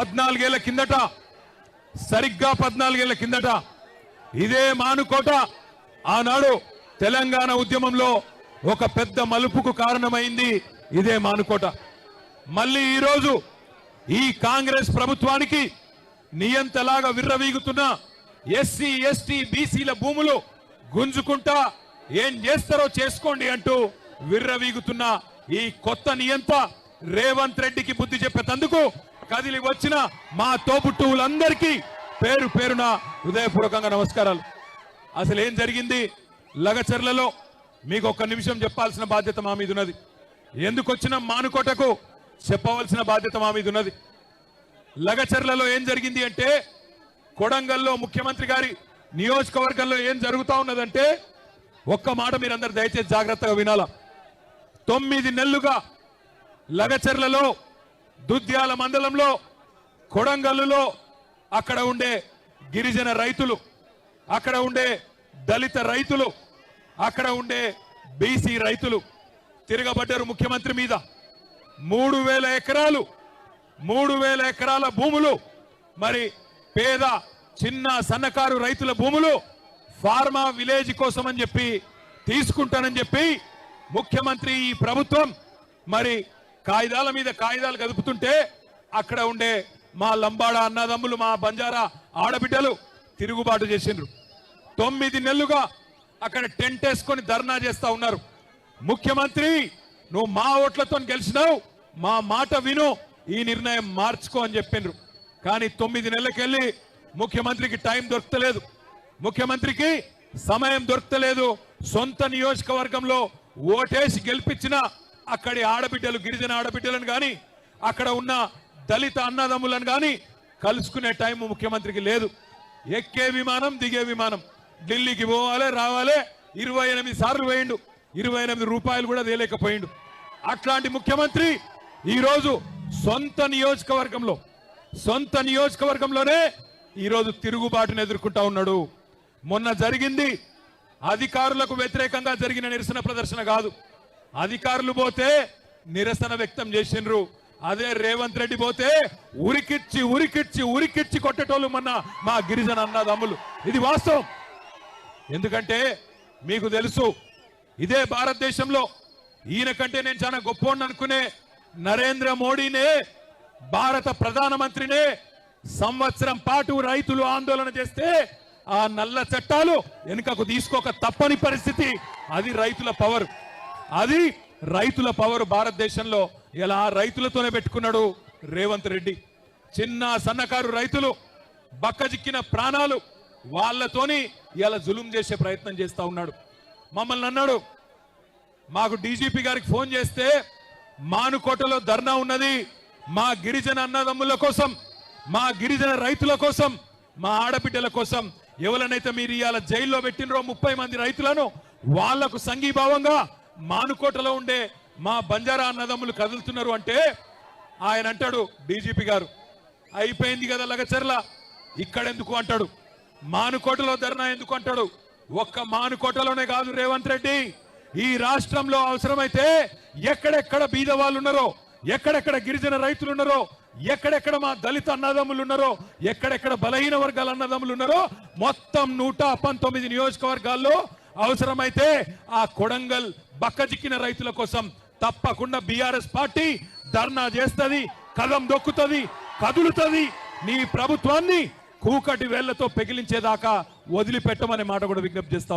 పద్నాలుగేళ్ళ కిందట సరిగ్గా పద్నాలుగేళ్ళ కిందట ఇదే మానుకోట. ఆనాడు తెలంగాణ ఉద్యమంలో ఒక పెద్ద మలుపుకు కారణమైంది ఇదే మానుకోట. మళ్ళీ ఈరోజు ఈ కాంగ్రెస్ ప్రభుత్వానికి నియంతలాగా విర్రవీగుతున్న ఎస్సీ ఎస్టీ బీసీల భూములు గుంజుకుంటా ఏం చేస్తారో చేసుకోండి అంటూ విర్రవీగుతున్న ఈ కొత్త నియంత రేవంత్ రెడ్డికి బుద్ధి చెప్పేందుకు కదిలి వచ్చిన మా తోబుట్టువులందరికీ పేరు పేరున హృదయపూర్వకంగా నమస్కారాలు. అసలు ఏం జరిగింది? లగచర్లలో మీకు ఒక్క నిమిషం చెప్పాల్సిన బాధ్యత మా మీద ఉన్నది. ఎందుకు వచ్చిన మానుకోటకు చెప్పవలసిన బాధ్యత మా మీద ఉన్నది? లగచర్లలో ఏం జరిగింది అంటే కొడంగల్లో ముఖ్యమంత్రి గారి నియోజకవర్గంలో ఏం జరుగుతూ ఉన్నదంటే ఒక్క మాట మీరందరూ దయచేసి జాగ్రత్తగా వినాలా. తొమ్మిది నెలలుగా లగచర్లలో దుద్యాల మండలంలో కొడంగల్లులో అక్కడ ఉండే గిరిజన రైతులు అక్కడ ఉండే దళిత రైతులు అక్కడ ఉండే బీసీ రైతులు తిరగబడ్డారు ముఖ్యమంత్రి మీద. మూడు వేల ఎకరాలు మూడు వేల ఎకరాల భూములు మరి పేద చిన్న సన్నకారు రైతుల భూములు ఫార్మా విలేజ్ కోసం అని చెప్పి తీసుకుంటానని చెప్పి ముఖ్యమంత్రి ఈ ప్రభుత్వం మరి కాగితాల మీద కాగితాలు కదుపుతుంటే అక్కడ ఉండే మా లంబాడ అన్నదమ్ములు మా బంజారా ఆడబిడ్డలు తిరుగుబాటు చేసిండ్రు. తొమ్మిది నెలలుగా అక్కడ టెంట్ వేసుకొని ధర్నా చేస్తా ఉన్నారు. ముఖ్యమంత్రి నువ్వు మా ఓట్లతో గెలిచినావు మా మాట విను ఈ నిర్ణయం మార్చుకో అని చెప్పిండ్రు కానీ తొమ్మిది నెలలకెళ్ళి ముఖ్యమంత్రికి టైం దొరకలేదు. ముఖ్యమంత్రికి సమయం దొరకలేదు. సొంత నియోజకవర్గంలో ఓటేసి గెలిపించిన అక్కడి ఆడబిడ్డలు గిరిజన ఆడబిడ్డలను కానీ అక్కడ ఉన్న దళిత అన్నదమ్ములను కానీ కలుసుకునే టైం ముఖ్యమంత్రికి లేదు. ఎక్కే విమానం దిగే విమానం. ఢిల్లీకి పోవాలి రావాలి ఇరవై ఎనిమిది సార్లు వేయండు ఇరవై ఎనిమిది రూపాయలు కూడా తేలేకపోయిండు. అట్లాంటి ముఖ్యమంత్రి ఈరోజు సొంత నియోజకవర్గంలో సొంత నియోజకవర్గంలోనే ఈరోజు తిరుగుబాటును ఎదుర్కొంటా ఉన్నాడు. మొన్న జరిగింది అధికారులకు వ్యతిరేకంగా జరిగిన నిరసన ప్రదర్శన కాదు. అధికారులు పోతే నిరసన వ్యక్తం చేసిండ్రు. అదే రేవంత్ రెడ్డి పోతే ఉరికిచ్చి ఉరికిచ్చి ఉరికిచ్చి కొట్టేటోళ్ళు మొన్న మా గిరిజన అన్నదమ్ములు. ఇది వాస్తవం. ఎందుకంటే మీకు తెలుసు ఇదే భారతదేశంలో ఈయన కంటే నేను చాలా గొప్ప అనుకునే నరేంద్ర మోడీనే భారత ప్రధానమంత్రినే సంవత్సరం పాటు రైతులు ఆందోళన చేస్తే ఆ నల్ల చట్టాలు వెనుకకు తీసుకోక తప్పని పరిస్థితి. అది రైతుల పవర్. అది రైతుల పవర్ భారతదేశంలో ఇలా రైతులతోనే పెట్టుకున్నాడు రేవంత్ రెడ్డి. చిన్న సన్నకారు రైతులు బక్కజిక్కిన ప్రాణాలు వాళ్ళతోని ఇలా జులుం చేసే ప్రయత్నం చేస్తా ఉన్నాడు. మమ్మల్ని అన్నాడు మాకు డీజీపీ గారికి ఫోన్ చేస్తే మానుకోటలో ధర్నా ఉన్నది. మా గిరిజన అన్నదమ్ముల కోసం మా గిరిజన రైతుల కోసం మా ఆడబిడ్డల కోసం ఎవరనైతే మీరు ఇవాళ జైల్లో పెట్టినరో ముప్పై మంది రైతులను వాళ్ళకు సంఘీభావంగా మానుకోటలో ఉండే మా బంజారా అన్నదమ్ములు కదులుతున్నారు అంటే ఆయన అంటాడు డీజీపీ గారు అయిపోయింది కదా లగచర్ల ఇక్కడెందుకు అంటాడు? మానుకోటలో ధర్నా ఎందుకు అంటాడు? ఒక్క మానుకోటలోనే కాదు రేవంత్ రెడ్డి. ఈ రాష్ట్రంలో అవసరమైతే ఎక్కడెక్కడ బీద వాళ్ళు ఉన్నారో ఎక్కడెక్కడ గిరిజన రైతులు ఉన్నారో ఎక్కడెక్కడ మా దళిత అన్నదమ్ములు ఉన్నారో ఎక్కడెక్కడ బలహీన వర్గాల అన్నదమ్ములు ఉన్నారో మొత్తం నూట పంతొమ్మిది నియోజకవర్గాల్లో అవసరమైతే ఆ కొడంగల్ బక్కజిక్కిన రైతుల కోసం తప్పకుండా బీఆర్ఎస్ పార్టీ ధర్నా చేస్తది కదం దొక్కుతుంది కదులుతుంది. నీ ప్రభుత్వాన్ని కూకటి వేళ్ళతో పెగిలించేదాకా వదిలిపెట్టమనే మాట కూడా విజ్ఞప్తి చేస్తాం